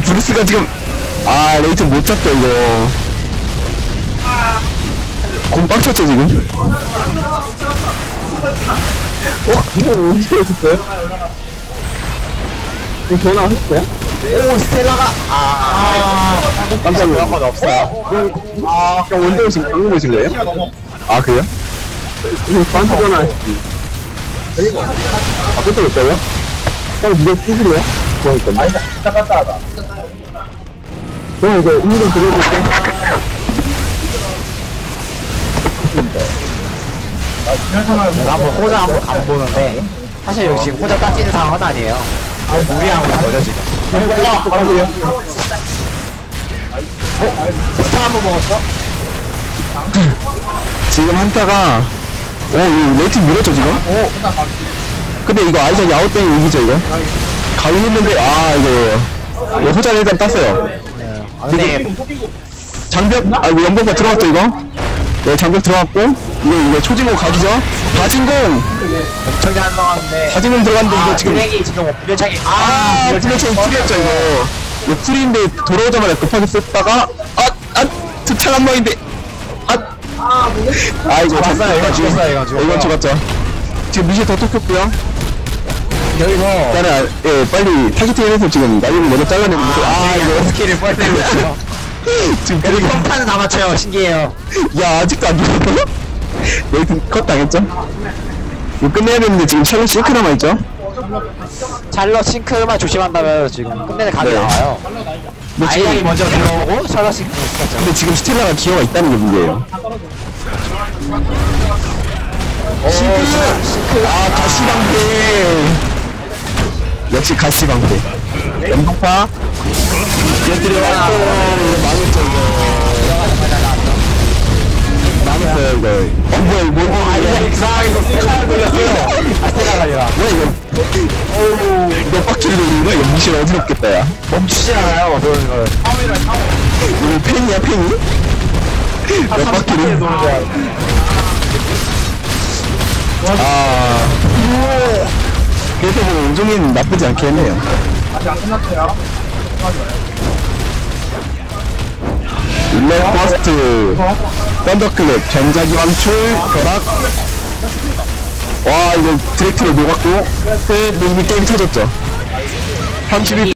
이거 브루스가 지금 아 레이튼 못 잡죠 이거 곰 빡쳤죠 지금 어? 이거 언제 오셨어요? 이거 전화 하셨어요? 오 스텔라가 아 깜짝 놀랐어. 그런 건 없어요 아, 그냥 원대 오신, 방금 오실래요? 아 그래요? 이거 저한테 전화 하시지. 아, 그때 올까요? 형, 이거 쓰시래요? 그러니까. 아니다, 진짜 깜짝하다. 그럼 이제 음료 드려볼게. 나뭐 호자 한번 가보는데 사실 여기 지금 호자 따지는 상황은 아니에요 무리한 거죠 지금 아, 가세요. 스타 한번 먹었어? 지금 한타가 오 이거 레이튼 밀었죠 지금? 오 근데 이거 아이작 아웃 때문에 이기죠 이거? 가위 했는데 아 이거. 이거 호자를 일단 땄어요. 아 근데 장벽 아 이거 연봉가 들어갔죠 이거? 네 장벽 들어갔고 이거 이거 초진공 각이죠? 다진공! 엄청 잘 나왔는데. 다진공 들어갔는데 이거 아 지금 드랙이 지금 불려차기 아아 플래처 풀이었죠 이거. 이거 풀인데 돌아오자마자 급하게 썼다가 아아 특창 한 방인데 아아 이거 죽었어요, 이건 죽었어요, 이건 죽었어요. 이건 죽었죠. 지금 미시 더 톡혔고요 여기서 일단은 예 빨리 타겟팅해서 지금 나이를 먼저 잘라내고 있는데 아 이거 스킬을 뻘떼고 있어요 지금 그리고 평타는 다 맞춰요 신기해요 야 아직도 안 죽었어? 여기 컷 당했죠? 이거 끝내야 되는데 지금 샬롯 싱크 남아있죠? 찰러 싱크만 조심한다면 지금 끝내는 각이 네. 나와요 지금, 먼저 들어오고 찰러 싱크 근데 지금 스텔라가 기어가 있다는 게 문제예요 싱크! 싱크! 아 가시방패 역시 가시 방패. 연방파? 얘들이 왔고 망했죠 이거 망했어요 이거 어 뭐야 이거 뭐 아이작이 이상하게 스텔라 돌렸어요 아 아니라 뭐야 이거 어우 몇 바퀴를 도는 거야 이거 미션 어지럽겠다 야 멈추진 않아요 그런 걸 이거 팬이야 팬이? 몇 바퀴를 아 그래서 뭐 온종이는 나쁘지 않게 했네요. 일러 퍼스트 썬더클랩 변자기 왕출 벼락. 와 이거 디렉트로 녹았고. 그 이미 게임 터졌죠. 32